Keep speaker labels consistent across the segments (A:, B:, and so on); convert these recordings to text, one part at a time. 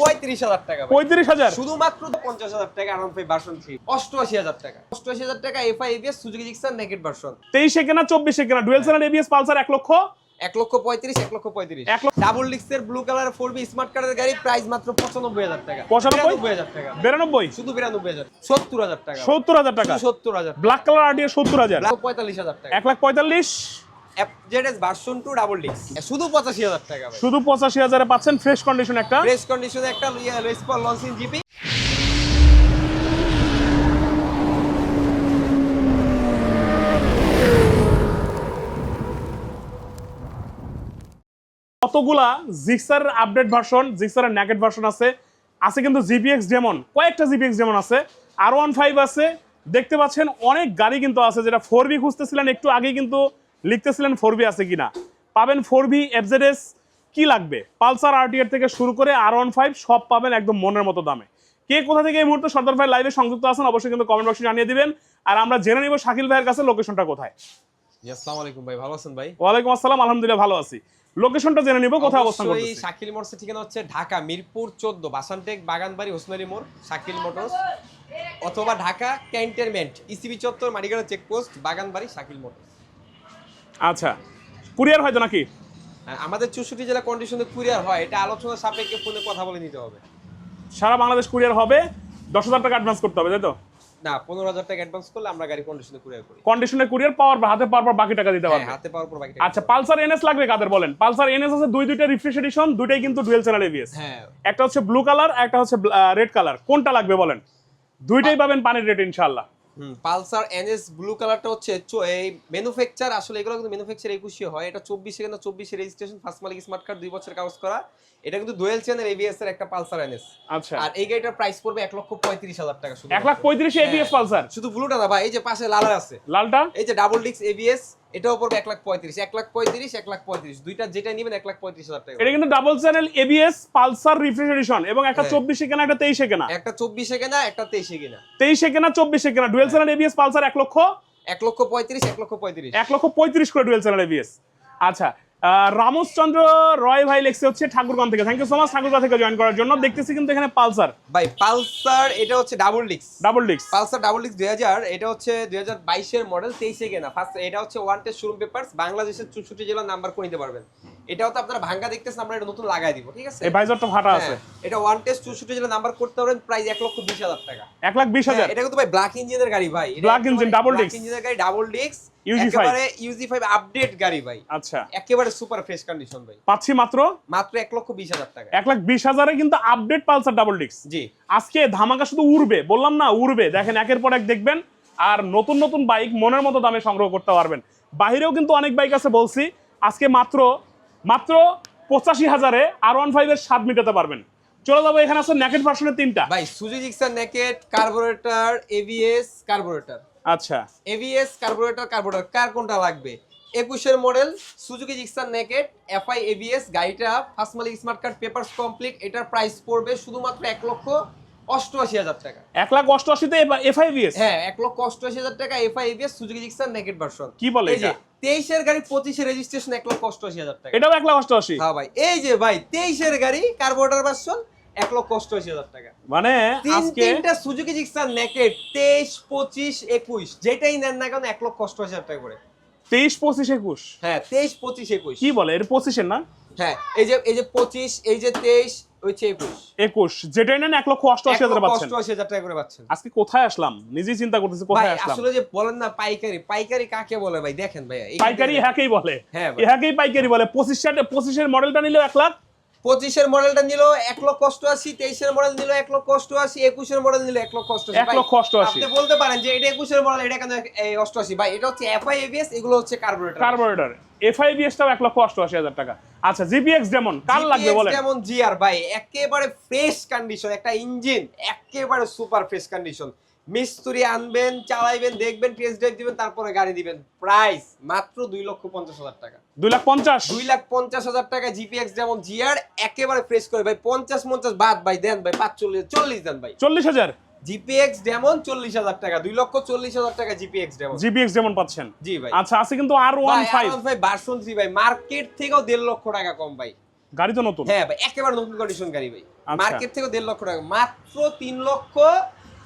A: পঁয়ত্রিশ হাজার টাকা
B: পঁয়ত্রিশ হাজার?
A: শুধুমাত্র পঞ্চাশ হাজার টাকা আরাম ফাই ভার্সন থ্রি অষ্টআশি হাজার টাকা। অষ্টআশি হাজার টাকা FI ABS Suzuki Gixxer naked version
B: তেইশে কেনা চব্বিশে কেনা। ডুয়েল চ্যানেল এবিএস পালসার এক লক্ষ?
A: এক লক্ষ পঁয়ত্রিশ এক লক্ষ পঁয়ত্রিশ। Double ডিক্সের blue colour four B smart কার্ডের গাড়ি প্রাইস মাত্র পঁচানব্বই হাজার টাকা।
B: পঁচানব্বই?
A: হাজার টাকা
B: বিরানব্বই?
A: শুধু বিরানব্বই হাজার। সত্তর হাজার টাকা
B: সত্তর হাজার টাকা।
A: সত্তর হাজার
B: ব্ল্যাক কালার আরটিএ সত্তর হাজার।
A: পঁয়তাল্লিশ হাজার টাকা।
B: এক লাখ পঁয়তাল্লিশ?
A: Z S version two double ডিক্স শুধু পঁচাশি হাজার টাকা ভাই।
B: শুধু পঁচাশি হাজারে পাচ্ছেন ফ্রেশ কন্ডিশন একটা।
A: ফ্রেশ কন্ডিশনে একটা রেসপল লঞ্চিং জিপি
B: কতগুলা জিক্সারের আপডেট ভার্সন জিক্সারের ন্যাকেট ভার্সন আছে। আছে কিন্তু জিপিএক্স ডেমন কয়েকটা জিপিএক্স ডেমন আছে। আর ওয়ান ফাইভ আছে। দেখতে পাচ্ছেন অনেক গাড়ি কিন্তু আছে যেটা ফোর বি খুঁজতেছিলেন একটু আগে কিন্তু লিখতেছিলেন ফোর বি আছে কিনা? পাবেন ফোর বি এফজেডএস কি লাগবে? পালসার আরটিআর থেকে শুরু করে আর ওয়ান ফাইভ সব পাবেন একদম মনের মতো দামে। কে কোথা থেকে এই মুহূর্তে সর্দার ভাই লাইভে সংযুক্ত আছেন অবশ্যই কিন্তু কমেন্ট বক্সে জানিয়ে দিবেন। আর আমরা জেনে নিব শাকিল ভাইয়ের কাছে লোকেশনটা কোথায়।
A: আসসালামু আলাইকুম ভাই ভালো আছেন ভাই?
B: ওয়ালাইকুম আসসালাম আলহামদুলিল্লাহ ভালো আছি। লোকেশনটা জেনে নিব কোথায় অবস্থান করতেছি।
A: শাকিল মোটরসের ঠিকানা হচ্ছে ঢাকা মিরপুর চোদ্দ বাসানটেক বাগানবাড়ি ওসমানী মোড় শাকিল মোটরস। অথবা ঢাকা ক্যান্টনমেন্ট ইসিবি চত্বর মানিগাড়া চেকপোস্ট বাগানবাড়ি শাকিল মোটরস।
B: আচ্ছা কুরিয়ার হয়তো নাকি?
A: হ্যাঁ, আমাদের চৌষট্টি জেলা কন্ডিশনে কুরিয়ার হয় এটা আলোচনা সাপেক্ষে ফোনে কথা বলে নিতে হবে।
B: সারা বাংলাদেশ কুরিয়ার হবে দশ হাজার টাকা অ্যাডভান্স করতে হবে তাই তো?
A: না পনেরো হাজার টাকা অ্যাডভান্স করলে আমরা গাড়ি কন্ডিশনে কুরিয়ার করি।
B: কন্ডিশনে কুরিয়ার পাওয়ার বা হাতে পাওয়ার পর বাকি টাকা দিতে
A: হ্যাঁ
B: পারবে।
A: হাতে পাওয়ার পর বাকি
B: আচ্ছা পালসার এনএস লাগবে কাদের বলেন? পালসার এনএস আছে দুই দুইটা রিফ্রেশ এডিশন দুইটাই কিন্তু ডুয়েল চ্যানেল এবিএস
A: হ্যাঁ।
B: একটা হচ্ছে ব্লু কালার একটা হচ্ছে রেড কালার কোনটা লাগবে বলেন? দুইটাই পাবেন পানির রেট ইনশাআল্লাহ।
A: পালসার এনএস ব্লু কালারটা হচ্ছে এই ম্যানুফ্যাকচার আসলে এগুলো কিন্তু ম্যানুফ্যাকচার একুশে হয়। এটা চব্বিশে কিন্তু চব্বিশে রেজিস্ট্রেশন ফার্স্ট মালিক স্মার্ট কার্ড দুই বছর কাগজ করা। এটা কিন্তু ডুয়েল চ্যানেল এবিএস এর একটা পালসার এনএস।
B: আচ্ছা।
A: আর এই গাড়িটার প্রাইস পড়বে এক লক্ষ পঁয়ত্রিশ হাজার টাকা শুধু
B: এক লাখ পঁয়ত্রিশ এবিএস পালসার?
A: শুধু ব্লুটা না ভাই এই যে পাশে লাল আছে।
B: লালটা?
A: এই যে ডাবল ডিক্স এবিএস এটাও পড়বে এক লাখ পঁয়ত্রিশ এক লাখ পঁয়ত্রিশ এক লাখ পঁয়ত্রিশ। দুইটা যেটা নেবেন এক লাখ পঁয়ত্রিশ হাজার টাকা
B: এটা কিন্তু double channel ABS Pulsar refrigeration এবং একটা
A: হ্যাঁ।
B: চব্বিশে কেনা একটা তেইশে কেনা।
A: একটা চব্বিশে কেনা একটা তেইশে কেনা।
B: তেইশে কেনা চব্বিশে কেনা। ডুয়েল চ্যানেল এবিএস পালসার এক লক্ষ।
A: এক লক্ষ পঁয়ত্রিশ এক লক্ষ পঁয়ত্রিশ।
B: এক লক্ষ পঁয়ত্রিশ করে ডুয়েল চ্যানেল এবিএস আচ্ছা রামচন্দ্র রয় ভাই লেখছে হচ্ছে ঠাকুরগাঁও থেকে। Thank you so much Thakurgaon থেকে জয়েন করার জন্য। দেখতেছি কিন্তু এখানে পালসার।
A: ভাই পালসার এটা হচ্ছে ডাবল ডিক্স
B: ডাবল ডিক্স
A: পালসার ডাবল ডিক্স দুই হাজার এটা হচ্ছে দুই হাজার বাইশের মডেল তেইশে কেনা। ফার্স্ট এটা হচ্ছে ওয়ান টেস্ট শোরুম পেপার্স বাংলাদেশের চৌষট্টি জেলার নাম্বার করে নিতে পারবেন। এটাও তো আপনারা ভাঙ্গা দেখতেছেন আমরা এটা নতুন লাগাই দিব ঠিক আছে?
B: এই ভাইজারটা ফাটা আছে।
A: হ্যাঁ, এটা ওয়ান টেস্ট চৌষট্টি জেলার নাম্বার করতে পারবেন প্রাইস এক লক্ষ বিশ হাজার টাকা।
B: এক লাখ বিশ হাজার।
A: হ্যাঁ, এটা কিন্তু ভাই ব্ল্যাক ইঞ্জিনের গাড়ি ভাই।
B: Black engine, double disc।
A: ইঞ্জিনের গাড়ি ডাবল
B: UG5
A: একেবারে ইউজি ফাইভ আপডেট গাড়ি ভাই।
B: আচ্ছা।
A: একেবারে সুপার ফ্রেশ কন্ডিশন ভাই।
B: পাচ্ছি মাত্র?
A: মাত্র এক লক্ষ বিশ হাজার টাকা।
B: এক লাখ বিশ হাজারে কিন্তু আপডেট পালসার ডাবল ডিক্স
A: জি।
B: আজকে ধামাকা শুধু উড়বে বললাম না উড়বে। দেখেন একের পর এক দেখবেন। আর নতুন নতুন বাইক মনের মতো দামে সংগ্রহ করতে পারবেন। বাইরেও কিন্তু অনেক বাইক আছে বলছি। আজকে মাত্র মাত্র পঁচাশি হাজারে আর ওয়ান ফাইভের স্বাদ মেটাতে পারবেন। চলে যাব এখানে আছে ন্যাকেট ভার্সনের তিনটা।
A: ভাই Suzuki Gixxer naked carburetor ABS carburetor
B: আচ্ছা।
A: এভিএস কার্বোরেটর কার্বোরেটর কার কোনটা লাগবে? একুশের model Suzuki Gixxer naked FI ABS গাড়িটা ফার্স্ট মালিক স্মার্ট কার্ড পেপারস কমপ্লিট এটার প্রাইস পড়বে শুধুমাত্র এক লক্ষ অষ্টআশি হাজার টাকা।
B: এক লাখ অষ্টআশিতে এফআইভিএস
A: হ্যাঁ এক লক্ষ অষ্টআশি হাজার টাকা FI ABS Suzuki Gixxer naked version
B: কি বলে
A: এই যে তেইশের গাড়ি পঁচিশে রেজিস্ট্রেশন এক লক্ষ অষ্টআশি হাজার টাকা।
B: এটাও এক লাখ অষ্টআশি।
A: হ্যাঁ ভাই এই যে ভাই তেইশের গাড়ি কার্বোরেটর ভার্সন এক লক্ষ অষ্টআশি হাজার টাকা।
B: মানে
A: তিনটা সুজুকি জিক্সার নেকেট তেইশ পঁচিশ একুশ। যেটাই নেন না কেন এক লক্ষ অষ্টআশি হাজার টাকা করে।
B: তেইশ পঁচিশ একুশ?
A: হ্যাঁ তেইশ পঁচিশ একুশ।
B: কি বলে? এর পঁচিশের না?
A: হ্যাঁ এই যে এই যে পঁচিশ এই যে তেইশ হচ্ছে একুশ।
B: যেটাই নেন লক্ষ হাজার পাচ্ছেন।
A: হাজার টাকা করে পাচ্ছেন।
B: আজকে কোথায় আসলাম? নিজেই চিন্তা করতেছি কোথায় আসলাম?
A: আসলে যে বলেন না পাইকারি পাইকারি কাকে বলে ভাই? দেখেন ভাই
B: পাইকারি ইহাকেই বলে।
A: হ্যাঁ
B: ইহাকেই পাইকারি বলে। পঁচিশ পঁচিশের মডেলটা নিলেও এক লাখ
A: পঁচিশের মডেলটা নিল এক লক্ষ অষ্টআশি তেইশের মডেল নিল এক লক্ষ অষ্টআশি একুশের মডেল নিল এক লক্ষ অষ্টআশি।
B: এক লক্ষ অষ্টআশি।
A: আপনি বলতে পারেন যে এটা একুশের মডেল এটা কেন অষ্টআশি? ভাই এটা হচ্ছে এফআই এবিএস এগুলো হচ্ছে কার্বোরেটর
B: কার্বোরেটর এফআইবিএসটাও এক লক্ষ অষ্টআশি হাজার টাকা। আচ্ছা জিপিএক্স যেমন কার লাগবে বলেন?
A: যেমন জিআর ভাই একেবারে ফ্রেশ কন্ডিশন একটা ইঞ্জিন একেবারে সুপার ফ্রেশ কন্ডিশন মিস্ত্রি আনবেন চালাইবেন দেখবেন টেস্ট ড্রাইভ দিবেন তারপরে গাড়ি দিবেন। প্রাইস মাত্র দুই লক্ষ পঞ্চাশ হাজার টাকা।
B: দুই লাখ পঞ্চাশ?
A: দুই লাখ পঞ্চাশ হাজার টাকা জিপিএক্স যেমন জিআর একেবারে ফ্রেশ করে। ভাই পঞ্চাশ পঞ্চাশ বাদ ভাই দেন ভাই পাঁচচল্লিশ চল্লিশ দেন ভাই।
B: চল্লিশ হাজার?
A: জিপিএক্স ডেমন চল্লিশ হাজার টাকা দুই লক্ষ চল্লিশ হাজার টাকা জিপিএক্স ডেমন
B: জিপিএক্স যেমন। পাচ্ছেন।
A: জি ভাই।
B: আচ্ছা আছে কিন্তু আর ওয়ান ফাইভ
A: ভাই ভার্সন থ্রি ভাই মার্কেট থেকেও দেড় লক্ষ টাকা কম ভাই।
B: গাড়ি তো নতুন?
A: হ্যাঁ ভাই একেবারে নতুন কন্ডিশন গাড়ি ভাই।
B: আচ্ছা।
A: মার্কেট থেকে দেড় লক্ষ টাকা মাত্র তিন লক্ষ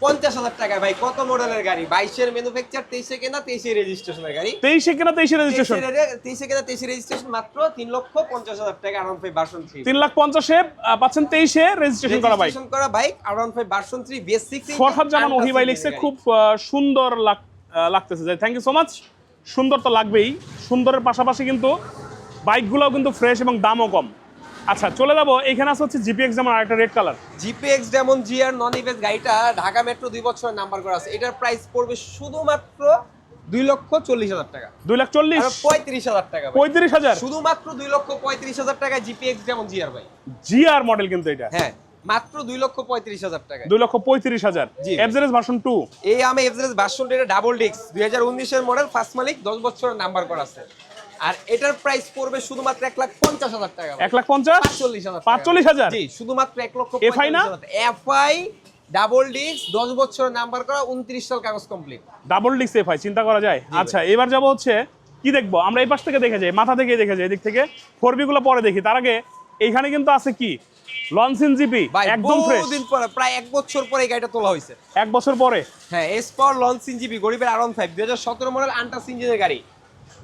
A: পঞ্চাশ হাজার টাকা ভাই কত মডেলের গাড়ি? বাইশের ম্যানুফ্যাকচার তেইশে কেনা তেইশে রেজিস্ট্রেশনের গাড়ি।
B: তেইশে কেনা তেইশে রেজিস্ট্রেশন
A: তেইশে কেনা তেইশে রেজিস্ট্রেশন মাত্র তিন লক্ষ পঞ্চাশ হাজার টাকা আরাউন্ড ফাইভ ভার্সন থ্রি
B: তিন লাখ পঞ্চাশে পাচ্ছেন তেইশে রেজিস্ট্রেশন করা বাইক।
A: করা bike around five version three basic
B: Farhad Zaman Ohi ভাই লিখছে খুব সুন্দর লাগ- লাগতেছে। যাই থ্যাংক ইউ সো মাচ সুন্দর তো লাগবেই। সুন্দরের পাশাপাশি কিন্তু বাইকগুলোও কিন্তু ফ্রেশ এবং দামও কম। আচ্ছা চলে যাব। এখানে আছে হচ্ছে জিপিএক্স যেমন আরেকটা রেড কালার
A: জিপিএক্স যেমন জিআর নন ইভেস গাড়িটা ঢাকা মেট্রো দুই বছর নাম্বার করা আছে। এটার প্রাইস পড়বে শুধুমাত্র দুই লক্ষ চল্লিশ হাজার টাকা।
B: দুই লাখ চল্লিশ?
A: পঁয়ত্রিশ হাজার টাকা
B: পঁয়ত্রিশ হাজার?
A: শুধুমাত্র দুই লক্ষ পঁয়ত্রিশ হাজার টাকা জিপিএক্স যেমন জিআর ভাই।
B: জিআর মডেল কিন্তু এটা।
A: হ্যাঁ মাত্র দুই লক্ষ পঁয়ত্রিশ হাজার টাকা।
B: দুই লক্ষ পঁয়ত্রিশ হাজার।
A: জি।
B: এফজেডএস ভার্সন টু
A: এই আমি এফজেস ভার্সনটা এটা ডাবল ডিস্ক দুই হাজার উনিশের মডেল ফার্স্ট মালিক দশ বছরের নাম্বার করা আছে। আর এটার প্রাইস পড়বে শুধুমাত্র এক লাখ পঞ্চাশ হাজার টাকা
B: এক লাখ পঞ্চাশ?
A: পাঁচচল্লিশ হাজার
B: পাঁচচল্লিশ হাজার?
A: জি শুধুমাত্র এক লক্ষ
B: FI না?
A: এফআই ডাবল ডিস্ক দশ বছরের নাম্বার করা উনত্রিশ সাল কাগজ কমপ্লিট
B: ডাবল ডিক্স এফ চিন্তা করা যায়? আচ্ছা এবার যাব হচ্ছে কি দেখব? আমরা এই পাশ থেকে দেখে যাই মাথা থেকে দেখে যাই এদিক থেকে। ফোরগুলো পরে দেখি। তার আগে এইখানে কিন্তু আছে কি? লনসিন জিপি একদম ফ্রেশ
A: বহুদিন পরে প্রায় এক বছর পরে এই গাড়িটা তোলা হয়েছে।
B: এক বছর পরে?
A: হ্যাঁ এস পাওয়ার লঞ্চ ইঞ্জিবি গরিবের আরন ফাইভ দুই হাজার সতেরো মডেল আন্টাস ইঞ্জিনের গাড়ি।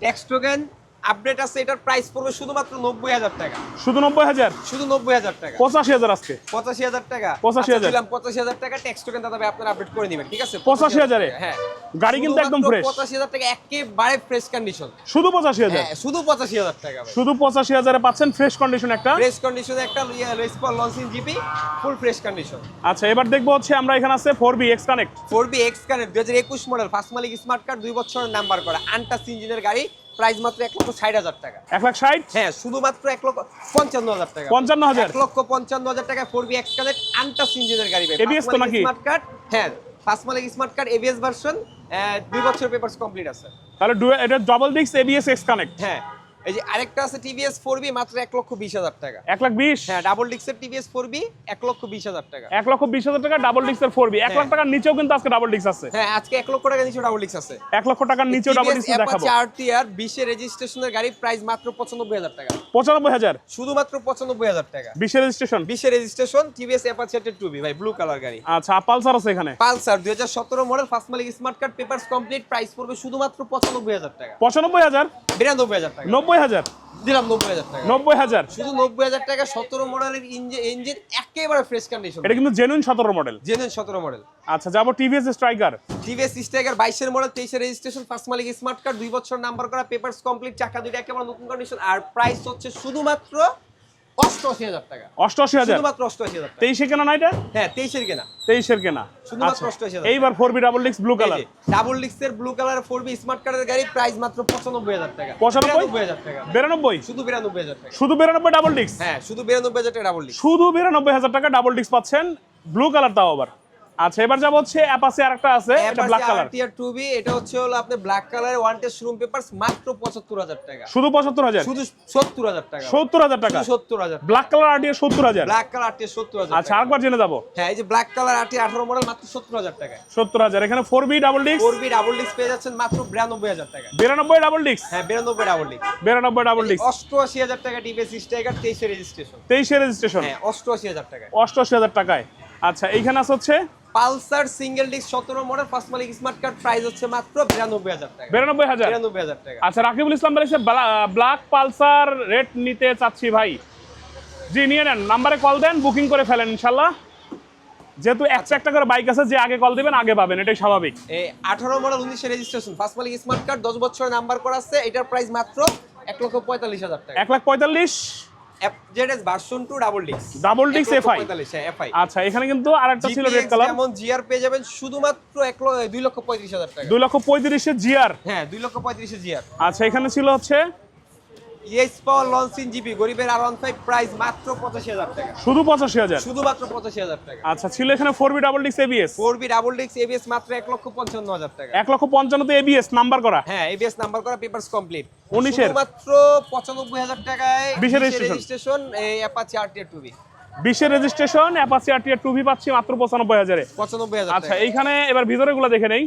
A: ট্যাক্স টোকেন আপডেট আছে এটার প্রাইস পড়বে শুধুমাত্র নব্বই হাজার টাকা।
B: শুধু নব্বই হাজার?
A: শুধু নব্বই হাজার টাকা।
B: পঁচাশি হাজার আজকে।
A: পঁচাশি হাজার টাকা।
B: 85,000
A: আচ্ছা, দিলাম পঁচাশি হাজার টাকা ট্যাক্স টোকেন দাদা ভাই আপনারা আপডেট করে নেবেন ঠিক আছে?
B: 85,000 এ?
A: হ্যাঁ।
B: গাড়ি কিন্তু একদম ফ্রেশ
A: পঁচাশি হাজার টাকা একেবারে ফ্রেশ কন্ডিশন
B: শুধু পঁচাশি হাজার?
A: হ্যাঁ শুধু পঁচাশি হাজার টাকা ভাই।
B: শুধু পঁচাশি হাজারে পাচ্ছেন ফ্রেশ কন্ডিশন একটা?
A: ফ্রেশ কন্ডিশনে একটা রেস পাওয়ার লঞ্চ ইঞ্জিবি ফুল ফ্রেশ কন্ডিশন
B: আচ্ছা এবার দেখব হচ্ছে আমরা এখানে আছে four B X connect
A: four B X connect দুই হাজার একুশ মডেল ফার্স্ট মালিক স্মার্ট কার্ড দুই বছরের নাম্বার করা আন্টাস ইঞ্জিনের গাড়ি প্রাইস মাত্র এক লক্ষ ষাট হাজার টাকা।
B: এক লাখ ষাট?
A: হ্যাঁ শুধুমাত্র এক লক্ষ পঞ্চান্ন হাজার টাকা।
B: পঞ্চান্ন হাজার?
A: এক লক্ষ পঞ্চান্ন হাজার টাকা ফোর বি এক্স কানেক্ট আন্টাস ইঞ্জিনের গাড়ি
B: এবিএস তো নাকি?
A: স্মার্ট কার্ড হ্যাঁ ফার্স্ট মালিক স্মার্ট কার্ড এবিএস ভার্সন দুই বছর পেপারস কমপ্লিট আছে।
B: তাহলে এটা double disc ABS X connect
A: হ্যাঁ এই যে আরেকটা আছে টিভিএস ফোর বি মাত্র এক লক্ষ বিশ হাজার টাকা।
B: এক লাখ বিশ?
A: হ্যাঁ ডাবল ডিক্সের টিভিএস ফোর বি এক লক্ষ বিশ হাজার টাকা।
B: এক লক্ষ বিশ হাজার টাকা ডাবল ডিক্সের ফোর বি এক
A: হ্যাঁ।
B: লাখ টাকার নিচেও কিন্তু আজকে ডাবল ডিক্স আছে।
A: হ্যাঁ আজকে এক লক্ষ টাকা নিচে ডাবল ডিক্স আছে।
B: এক লক্ষ টাকার নিচেও ডাবল ডিক্স দেখাবো।
A: চার টিয়ার বিশে রেজিস্ট্রেশনের গাড়ি প্রাইস মাত্র পঁচানব্বই হাজার টাকা।
B: পঁচানব্বই হাজার?
A: শুধুমাত্র পঁচানব্বই হাজার টাকা।
B: বিশের রেজিস্ট্রেশন
A: বিশে registration TVS Apache two B ভাই ব্লু কালার গাড়ি।
B: আচ্ছা পালসার আছে এখানে?
A: পালসার দুই হাজার সতেরো মডেল ফার্স্ট মালিক smart card papers complete price পড়বে শুধুমাত্র পঁচানব্বই হাজার টাকা।
B: পঁচানব্বই হাজার?
A: বিরানব্বই হাজার টাকা।
B: নব্বই হাজার।
A: দিলাম নব্বই হাজার টাকা।
B: নব্বই হাজার।
A: শুধু নব্বই হাজার টাকা সতেরো মডেলের ইঞ্জিন একেবারে ফ্রেশ কন্ডিশন
B: এটা কিন্তু জেনুইন সতেরো মডেল
A: জেনুইন সতেরো মডেল
B: আচ্ছা যাব টিভিএস স্ট্রাইকার
A: টিভিএস স্ট্রাইকার বাইশের মডেল তেইশের রেজিস্ট্রেশন ফার্স্ট মালিক স্মার্ট কার্ড দুই বছর নাম্বার করা পেপারস কমপ্লিট চাকা দুইটা একেবারে নতুন কন্ডিশন আর প্রাইস হচ্ছে শুধুমাত্র অষ্টআশি হাজার টাকা।
B: অষ্টআশি হাজার?
A: শুধুমাত্র অষ্টআশি হাজার
B: তেইশে কেনা না এটা?
A: হ্যাঁ তেইশের কেনা।
B: তেইশের কেনা।
A: শুধুমাত্র
B: আচ্ছা।
A: 88,000
B: এইবার ফোর বি ডাবল ডিক্স blue colour
A: double ডিক্সের blue colour four B smart কার্ডের গাড়ি প্রাইস মাত্র পঁচানব্বই হাজার টাকা।
B: 95?
A: হাজার টাকা।
B: বিরানব্বই?
A: শুধু বিরানব্বই হাজার টাকা।
B: শুধু বিরানব্বই ডাবল ডিক্স
A: হ্যাঁ শুধু বিরানব্বই হাজার টাকা ডাবল ডিক্স
B: শুধু বিরানব্বই হাজার টাকা ডাবল ডিক্স পাচ্ছেন ব্লু কালার তাও আবার। আচ্ছা এবার যাব হচ্ছে অ্যাপাসে আরেকটা আছে এটা black colour
A: tier two B এটা হচ্ছে হলো আপনার black colour one test room papers মাত্র পঁচাত্তর হাজার টাকা।
B: শুধু পঁচাত্তর হাজার?
A: শুধু সত্তর হাজার টাকা।
B: সত্তর হাজার টাকা?
A: সত্তর হাজার
B: ব্ল্যাক কালার আটিয়ে সত্তর হাজার?
A: ব্ল্যাক কালার আটটি সত্তর হাজার
B: আচ্ছা আরেকবার জেনে যাব।
A: হ্যাঁ এই যে ব্ল্যাক কালার আটটি আঠারো মডেল মাত্র সত্তর হাজার টাকা
B: সত্তর হাজার এখানে ফোর বি ডাবল ডিক্স
A: ফোর বি ডাবল ডিস্ক পেয়ে যাচ্ছেন মাত্র বিরানব্বই হাজার টাকা।
B: বিরানব্বই ডাবল ডিক্স
A: হ্যাঁ বিরানব্বই ডাবল ডিস্ক
B: বিরানব্বই ডাবল ডিক্স
A: অষ্টআশি হাজার টাকা টিভিএস স্ট্রাইকার তেইশে রেজিস্ট্রেশন
B: তেইশে রেজিস্ট্রেশন
A: হ্যাঁ অষ্টআশি হাজার টাকা
B: অষ্টআশি হাজার টাকায়। আচ্ছা এইখানে আছে হচ্ছে
A: পালসার সিঙ্গেল ডিস্ক সতেরো মডেল ফার্স্ট মালিক স্মার্ট কার্ড প্রাইস হচ্ছে মাত্র বিরানব্বই হাজার টাকা।
B: বিরানব্বই হাজার?
A: বিরানব্বই হাজার টাকা।
B: আচ্ছা রাকিবুল ইসলাম বলেছে ব্ল্যাক পালসার রেট নিতে চাচ্ছি ভাই। জি নিয়ে নেন। নাম্বারে কল দেন বুকিং করে ফেলেন ইনশাল্লাহ। যেহেতু একটা একটা করে বাইক আছে যে আগে কল দিবেন আগে পাবেন এটাই স্বাভাবিক।
A: এই আঠারো মডেল উনিশে রেজিস্ট্রেশন ফার্স্ট মালিক স্মার্ট কার্ড দশ বছরের নাম্বার করা আছে এটার প্রাইস মাত্র এক লক্ষ পঁয়তাল্লিশ হাজার টাকা।
B: এক লাখ পঁয়তাল্লিশ।
A: Z S version two double disc
B: double ডিক্স এফআই
A: পঁয়তাল্লিশ হ্যাঁ এফআই
B: আচ্ছা এখানে কিন্তু আরেকটা ছিল রেড কালার
A: যেমন জিআর পেয়ে যাবেন শুধুমাত্র এক লক্ষ দুই লক্ষ পঁয়ত্রিশ হাজার টাকা।
B: দুই লক্ষ পঁয়ত্রিশে জিআর
A: হ্যাঁ দুই লক্ষ পঁয়ত্রিশে জিআর
B: আচ্ছা এখানে ছিল হচ্ছে
A: ইয়েস পাওয়ার লঞ্চিং জিবি গরিবের আর ওয়ান ফাইভ প্রাইস মাত্র পঁচাশি হাজার টাকা।
B: শুধু পঁচাশি হাজার?
A: শুধুমাত্র পঁচাশি হাজার টাকা।
B: আচ্ছা ছিল এখানে ফোর বি ডাবল ডিক্স ABS
A: four B double disc ABS মাত্র এক লক্ষ পঞ্চান্ন হাজার টাকা।
B: এক লক্ষ পঞ্চান্নতে এবিএস নাম্বার করা?
A: হ্যাঁ এবিএস নাম্বার করা পেপারস কমপ্লিট
B: উনিশের?
A: মাত্র পঁচানব্বই হাজার টাকায়
B: বিশের registration?
A: রেজিস্ট্রেশন এই অ্যাপাচি আর টিয়ার টু বি
B: বিশের রেজিস্ট্রেশন আর টিয়ার টু ভি পাচ্ছি মাত্র পঁচানব্বই হাজারে।
A: পঁচানব্বই হাজার
B: আচ্ছা এইখানে এবার ভিতরে গুলো দেখে নেই।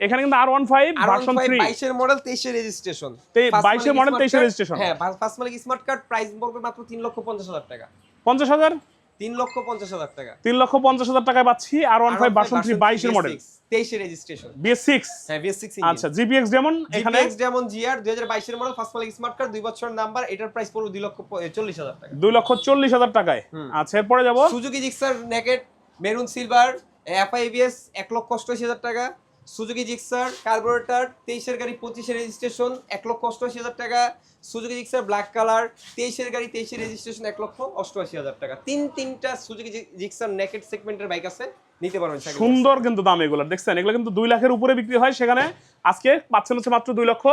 B: এখানে কিন্তু R one five version three
A: বাইশের মডেল তেইশের রেজিস্ট্রেশন
B: তে- 22 এর model, 23 এর registration।
A: হ্যাঁ ফার্স্ট মালিক স্মার্ট কার্ড প্রাইস পড়বে মাত্র তিন লক্ষ পঞ্চাশ হাজার টাকা।
B: পঞ্চাশ হাজার?
A: তিন লক্ষ পঞ্চাশ হাজার টাকা।
B: তিন লক্ষ পঞ্চাশ হাজার টাকায় পাচ্ছি আর ওয়ান ফাইভ ভার্সন থ্রি বাইশের মডেল
A: তেইশের রেজিস্ট্রেশন
B: বিএস সিক্স
A: হ্যাঁ বিএস সিক্স
B: আচ্ছা জিপিএক্স যেমন এখানে
A: জিপিএক্স যেমন জিআর দুই হাজার বাইশের মডেল ফার্স্ট মালিক স্মার্ট কার্ড দুই বছর নাম্বার এটার প্রাইস পড়বে দুই লক্ষ চল্লিশ হাজার টাকা।
B: দুই লক্ষ চল্লিশ হাজার টাকায়। আচ্ছা এরপরে যাব।
A: Suzuki Gixxer naked maroon silver FI ABS এক লক্ষ অষ্টআশি হাজার টাকা। সুজুকি জিক্সার, কার্বোরেটার, তেইশের গাড়ি, পঁচিশের রেজিস্ট্রেশন, এক লক্ষ অষ্টআশি হাজার টাকা। সুজুকি জিক্সার, ব্ল্যাক কালার, তেইশের গাড়ি, তেইশের রেজিস্ট্রেশন, এক লক্ষ অষ্টআশি হাজার টাকা। তিন, তিনটা সুজুকি জিক্সার নেকেট সেগমেন্টের বাইক আছে, নিতে পারবেন
B: সুন্দর কিন্তু দাম এগুলো দেখছেন? এগুলো কিন্তু দুই লাখের উপরে বিক্রি হয়, সেখানে আজকে পাচ্ছেন হচ্ছে মাত্র দুই লক্ষ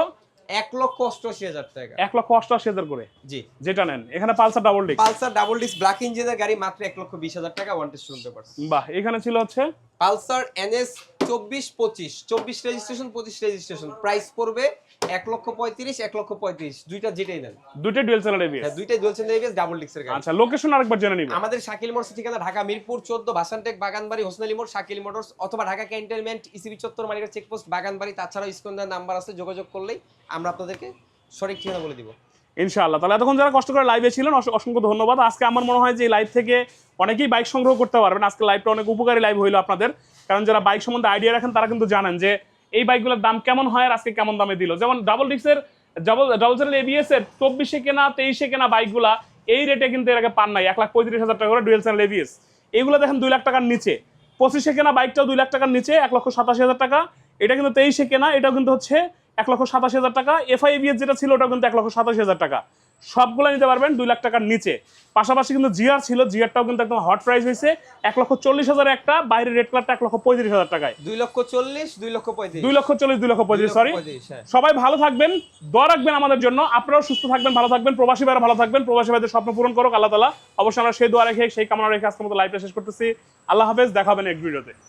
A: এক লক্ষ অষ্টআশি হাজার টাকা।
B: এক লক্ষ অষ্টআশি হাজার করে?
A: জি।
B: যেটা নেন এখানে Pulsar double disc
A: Pulsar double disc black ইঞ্জিনের গাড়ি মাত্র এক লক্ষ বিশ হাজার টাকা ওয়ান টেস্ট শুনতে পারছি
B: বাহ এখানে ছিল হচ্ছে?
A: পালসার এনএস চব্বিশ পঁচিশ চব্বিশ রেজিস্ট্রেশন পঁচিশ রেজিস্ট্রেশন প্রাইস পড়বে এক লক্ষ পঁয়ত্রিশ এক লক্ষ পঁয়ত্রিশ। দুইটা যেটাই নেন।
B: দুইটা ডুয়েল চ্যানেল এবিএস
A: হ্যাঁ দুইটাই জ্বলছেন এবিএস ডাবল ডিক্সের গাড়ি।
B: আচ্ছা লোকেশন আরেকবার জেনে নিব।
A: আমাদের শাকিল মোটরস ঠিকানা ঢাকা মিরপুর চোদ্দ ভাসানটেক বাগানবাড়ি হোসনালি মোড় শাকিল মোটরস অথবা ঢাকা ক্যান্টনমেন্ট ইসিবি চত্বর মালিকের চেকপোস্ট বাগানবাড়ি তাছাড়াও স্কন্দার নাম্বার আছে যোগাযোগ করলেই আমরা আপনাদেরকে সঠিক ঠিকানা বলে দিব।
B: ইনশাআল্লাহ তাহলে এতক্ষণ যারা কষ্ট করে লাইভে ছিলেন অস- অসংখ্য ধন্যবাদ। আজকে আমার মনে হয় যে লাইভ থেকে অনেকেই বাইক সংগ্রহ করতে পারবেন। আজকে লাইভটা অনেক উপকারী লাইভ হইল আপনাদের। কারণ যারা বাইক সম্বন্ধে আইডিয়া রাখেন তারা কিন্তু জানেন যে এই বাইকগুলোর দাম কেমন হয় আর আজকে কেমন দামে দিল? যেমন ডাবল ডিক্সের ডাবল ডাবল চ্যানেল এবিএস এর চব্বিশে কেনা, তেইশে কেনা বাইকগুলা এই রেটে কিন্তু এর আগে পান নাই। এক লাখ পঁয়ত্রিশ হাজার টাকা করে ডুয়েল চ্যানেল এবিএস এগুলো দেখেন দুই লাখ টাকার নিচে। পঁচিশে কেনা বাইকটাও দুই লাখ টাকার নিচে, এক লক্ষ সাতাশি হাজার টাকা। এটা কিন্তু তেইশে কেনা, এটাও কিন্তু হচ্ছে এক লক্ষ সাতাশি হাজার টাকা। এফআইবিএস যেটা ছিল, ওটাও কিন্তু এক লক্ষ সাতাশি হাজার টাকা। সবগুলো নিতে পারবেন দুই লাখ টাকার নিচে। পাশাপাশি কিন্তু জিআর ছিল জিআরটাও কিন্তু একদম হট প্রাইস হয়েছে। এক লক্ষ চল্লিশ হাজার একটা বাইরের রেড কালারটা এক লক্ষ পঁয়ত্রিশ হাজার টাকায়।
A: দুই লক্ষ চল্লিশ দুই লক্ষ পঁয়ত্রিশ।
B: দুই লক্ষ চল্লিশ দুই লক্ষ পঁয়ত্রিশ সরি
A: হ্যাঁ।
B: সবাই ভালো থাকবেন দোয়া রাখবেন আমাদের জন্য। আপনারাও সুস্থ থাকবেন ভালো থাকবেন প্রবাসী ভাইরা ভালো থাকবেন প্রবাসী ভাইদের স্বপ্ন পূরণ করুক আল্লাহ তালা অবশ্যই আমরা সেই দোয়া রেখে সেই কামনা রেখে আজকের মতো লাইভটা শেষ করতেছি। আল্লাহ হাফেজ দেখা হবে নেক্সট ভিডিওতে